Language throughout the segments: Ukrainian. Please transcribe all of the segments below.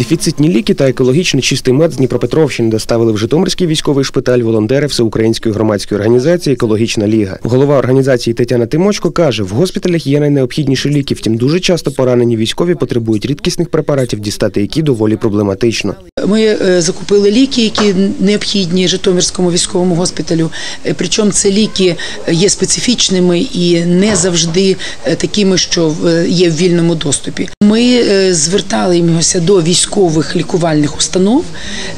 Дефіцитні ліки та екологічно чистий мед з Дніпропетровщини доставили в Житомирський військовий шпиталь волонтери Всеукраїнської громадської організації Екологічна ліга. Голова організації Тетяна Тимочко каже, в госпіталях є найнеобхідніші ліки, втім дуже часто поранені військові потребують рідкісних препаратів, дістати які доволі проблематично. Ми е, закупили ліки, які необхідні Житомирському військовому госпіталю. Е, Причому це ліки є специфічними і не завжди е, такими, що е, є в вільному доступі. Ми е, зверталися до військових лікувальних установ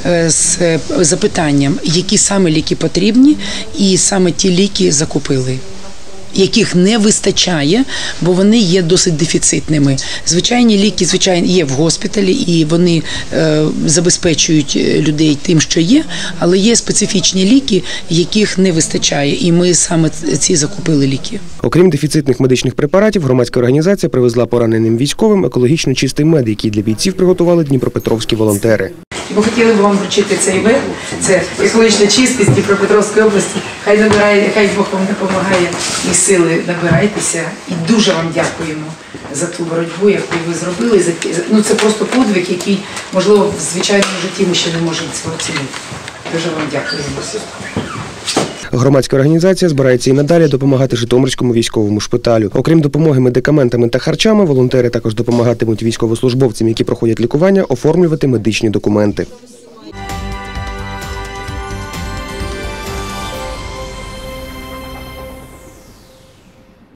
е, з е, запитанням, які саме ліки потрібні, і саме ті ліки закупили яких не вистачає, бо вони є досить дефіцитними. Звичайні ліки, звичайно, є в госпіталі, і вони е, забезпечують е, людей тим, що є, але є специфічні ліки, яких не вистачає, і ми саме ці закупили ліки. Окрім дефіцитних медичних препаратів, громадська організація привезла пораненим військовим екологічно чистий мед, який для бійців приготували дніпропетровські волонтери. Ми хотіли б вам вручити цей мед. Це екологічна чистість Дніпропетровської області. Хай набирає, хай Бог вам допомагає і сили набирайтеся. І дуже вам дякуємо за ту боротьбу, яку ви зробили. Ну це просто подвиг, який можливо в звичайному житті ми ще не можемо цього оцінити. Дуже вам дякуємо. Громадська організація збирається і надалі допомагати Житомирському військовому шпиталю. Окрім допомоги медикаментами та харчами, волонтери також допомагатимуть військовослужбовцям, які проходять лікування, оформлювати медичні документи.